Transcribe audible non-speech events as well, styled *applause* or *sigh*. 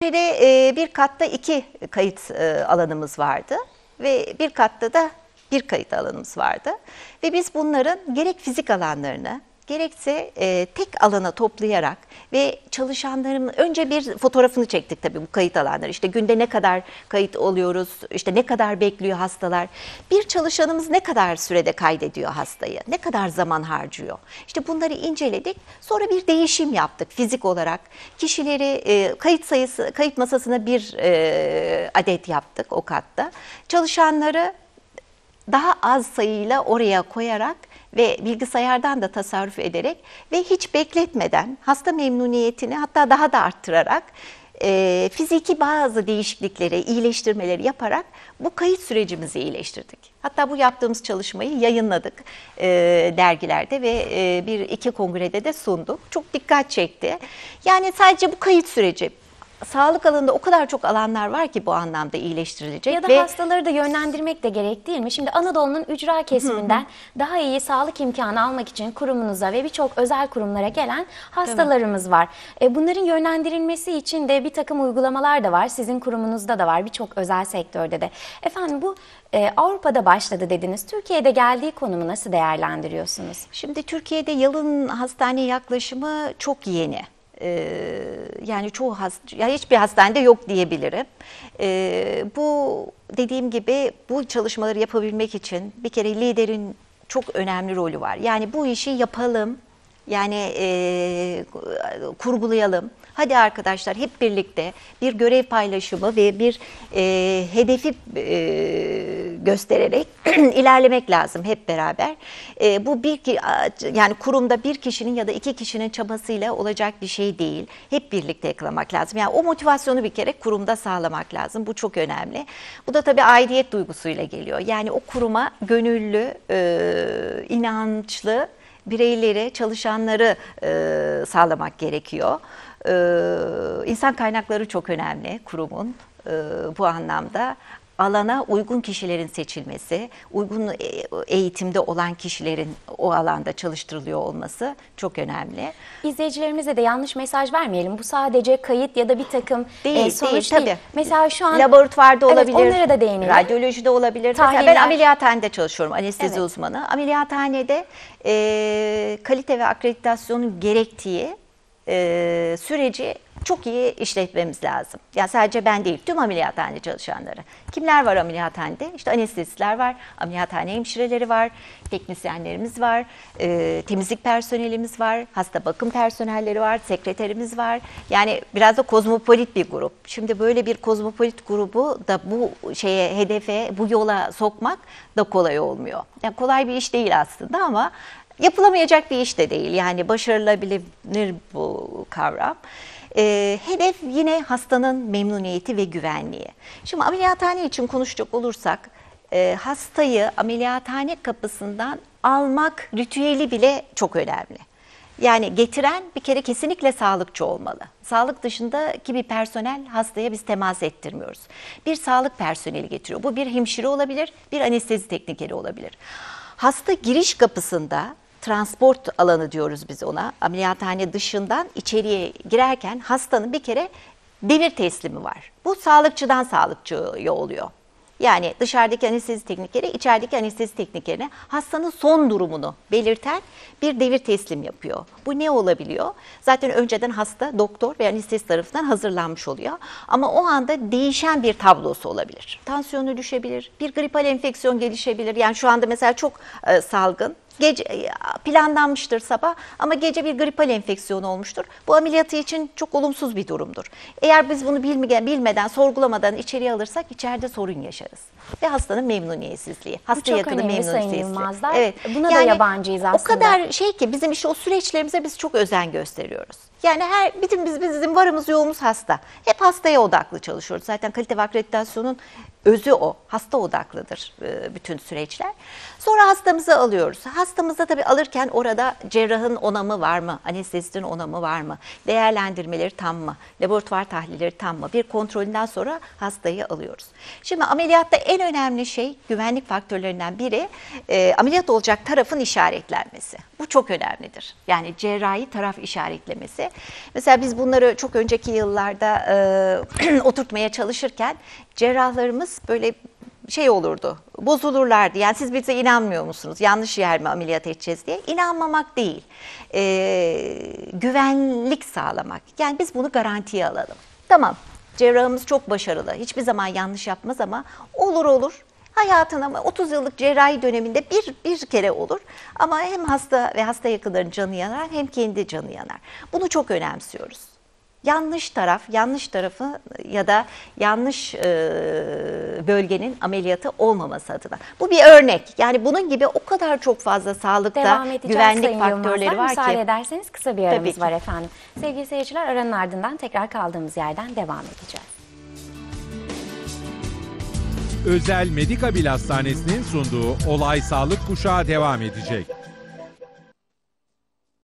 Türkiye'de e, bir katta iki kayıt e, alanımız vardı ve bir katta da bir kayıt alanımız vardı. Ve biz bunların gerek fizik alanlarını gerekse e, tek alana toplayarak ve çalışanların önce bir fotoğrafını çektik tabii bu kayıt alanları. İşte günde ne kadar kayıt oluyoruz, işte ne kadar bekliyor hastalar. Bir çalışanımız ne kadar sürede kaydediyor hastayı, ne kadar zaman harcıyor. İşte bunları inceledik. Sonra bir değişim yaptık fizik olarak. Kişileri e, kayıt sayısı, kayıt masasına bir e, adet yaptık o katta. Çalışanları daha az sayıyla oraya koyarak ve bilgisayardan da tasarruf ederek ve hiç bekletmeden hasta memnuniyetini hatta daha da arttırarak e, fiziki bazı değişiklikleri, iyileştirmeleri yaparak bu kayıt sürecimizi iyileştirdik. Hatta bu yaptığımız çalışmayı yayınladık e, dergilerde ve e, bir iki kongrede de sunduk. Çok dikkat çekti. Yani sadece bu kayıt süreci sağlık alanında o kadar çok alanlar var ki bu anlamda iyileştirilecek. Ya da ve hastaları da yönlendirmek de gerek değil mi? Şimdi Anadolu'nun ücra kesiminden daha iyi sağlık imkanı almak için kurumunuza ve birçok özel kurumlara gelen hastalarımız var. E, bunların yönlendirilmesi için de bir takım uygulamalar da var. Sizin kurumunuzda da var, birçok özel sektörde de. Efendim bu e, Avrupa'da başladı dediniz. Türkiye'de geldiği konumu nasıl değerlendiriyorsunuz? Şimdi Türkiye'de yalın hastane yaklaşımı çok yeni. Ee, yani çoğu hast ya hiçbir hastanede yok diyebilirim. Ee, bu dediğim gibi bu çalışmaları yapabilmek için bir kere liderin çok önemli rolü var. Yani bu işi yapalım, yani e, kurgulayalım. Hadi arkadaşlar hep birlikte bir görev paylaşımı ve bir e, hedefi e, göstererek *clears throat* ilerlemek lazım hep beraber. E, bu bir yani kurumda bir kişinin ya da iki kişinin çabasıyla olacak bir şey değil. Hep birlikte yakalamak lazım. Yani o motivasyonu bir kere kurumda sağlamak lazım. Bu çok önemli. Bu da tabii aidiyet duygusuyla geliyor. Yani o kuruma gönüllü, e, inançlı bireyleri, çalışanları e, sağlamak gerekiyor. E, insan kaynakları çok önemli kurumun e, bu anlamda. Alana uygun kişilerin seçilmesi, uygun e, eğitimde olan kişilerin o alanda çalıştırılıyor olması çok önemli. İzleyicilerimize de yanlış mesaj vermeyelim. Bu sadece kayıt ya da bir takım Değil, değil, sonuç tabii. Mesela şu an Laboratuvarda Evet, olabilir. onlara da değinelim. Radyolojide olabilir. Mesela ben Tahliller. ameliyathanede çalışıyorum. Anestezi Evet. uzmanı. Ameliyathanede e, kalite ve akreditasyonun gerektiği e, süreci çok iyi işletmemiz lazım. Yani sadece ben değil, tüm ameliyathane çalışanları. Kimler var ameliyathanede? İşte anestezistler var, ameliyathane hemşireleri var, teknisyenlerimiz var, e, temizlik personelimiz var, hasta bakım personelleri var, sekreterimiz var. Yani biraz da kozmopolit bir grup. Şimdi böyle bir kozmopolit grubu da bu şeye, hedefe, bu yola sokmak da kolay olmuyor. Yani kolay bir iş değil aslında ama yapılamayacak bir iş de değil. Yani başarılabilir bu kavram. Ee, hedef yine hastanın memnuniyeti ve güvenliği. Şimdi ameliyathane için konuşacak olursak e, hastayı ameliyathane kapısından almak ritüeli bile çok önemli. Yani getiren bir kere kesinlikle sağlıkçı olmalı. Sağlık dışındaki bir personel hastaya biz temas ettirmiyoruz. Bir sağlık personeli getiriyor. Bu bir hemşire olabilir, bir anestezi teknikeri olabilir. Hasta giriş kapısında transport alanı diyoruz biz ona. Ameliyathane dışından içeriye girerken hastanın bir kere devir teslimi var. Bu sağlıkçıdan sağlıkçıya oluyor. Yani dışarıdaki anestezi teknikeri içerideki anestezi teknikerine hastanın son durumunu belirten bir devir teslim yapıyor. Bu ne olabiliyor? Zaten önceden hasta doktor ve anestezi tarafından hazırlanmış oluyor. Ama o anda değişen bir tablosu olabilir. Tansiyonu düşebilir, bir gripal enfeksiyon gelişebilir. Yani şu anda mesela çok e, salgın gece planlanmıştır sabah ama gece bir gripal enfeksiyon olmuştur. Bu ameliyatı için çok olumsuz bir durumdur. Eğer biz bunu bilmeden, bilmeden sorgulamadan içeriye alırsak içeride sorun yaşarız. Ve hastanın memnuniyetsizliği, hasta yakını memnuniyetsizliği. Yılmazlar. Buna da yabancıyız O aslında. kadar şey ki bizim işte o süreçlerimize biz çok özen gösteriyoruz. Yani her bütün biz bizim varımız yoğumuz hasta. Hep hastaya odaklı çalışıyoruz. Zaten kalite ve akreditasyonun özü o. Hasta odaklıdır e, bütün süreçler. Sonra hastamızı alıyoruz. Hastamızı tabii alırken orada cerrahın onamı var mı? Anestezistin onamı var mı? Değerlendirmeleri tam mı? Laboratuvar tahlilleri tam mı? Bir kontrolünden sonra hastayı alıyoruz. Şimdi ameliyatta en önemli şey güvenlik faktörlerinden biri e, ameliyat olacak tarafın işaretlenmesi. Bu çok önemlidir. Yani cerrahi taraf işaretlemesi. Mesela biz bunları çok önceki yıllarda e, *clears throat* oturtmaya çalışırken cerrahlarımız böyle şey olurdu, bozulurlardı. Yani siz bize inanmıyor musunuz? Yanlış yer mi ameliyat edeceğiz diye. İnanmamak değil, ee, güvenlik sağlamak. Yani biz bunu garantiye alalım. Tamam, cerrahımız çok başarılı. Hiçbir zaman yanlış yapmaz ama olur olur. Hayatın ama 30 yıllık cerrahi döneminde bir, bir kere olur. Ama hem hasta ve hasta yakınlarının canı yanar hem kendi canı yanar. Bunu çok önemsiyoruz yanlış taraf, yanlış tarafı ya da yanlış e, bölgenin ameliyatı olmaması adına. Bu bir örnek. Yani bunun gibi o kadar çok fazla sağlıkta Devam edeceğiz güvenlik Sayın faktörleri Yılmazlar. var Müsaade ki. ederseniz kısa bir Tabii aramız ki. var efendim. Sevgili seyirciler aranın ardından tekrar kaldığımız yerden devam edeceğiz. Özel Medikabil Hastanesi'nin sunduğu Olay Sağlık Kuşağı devam edecek.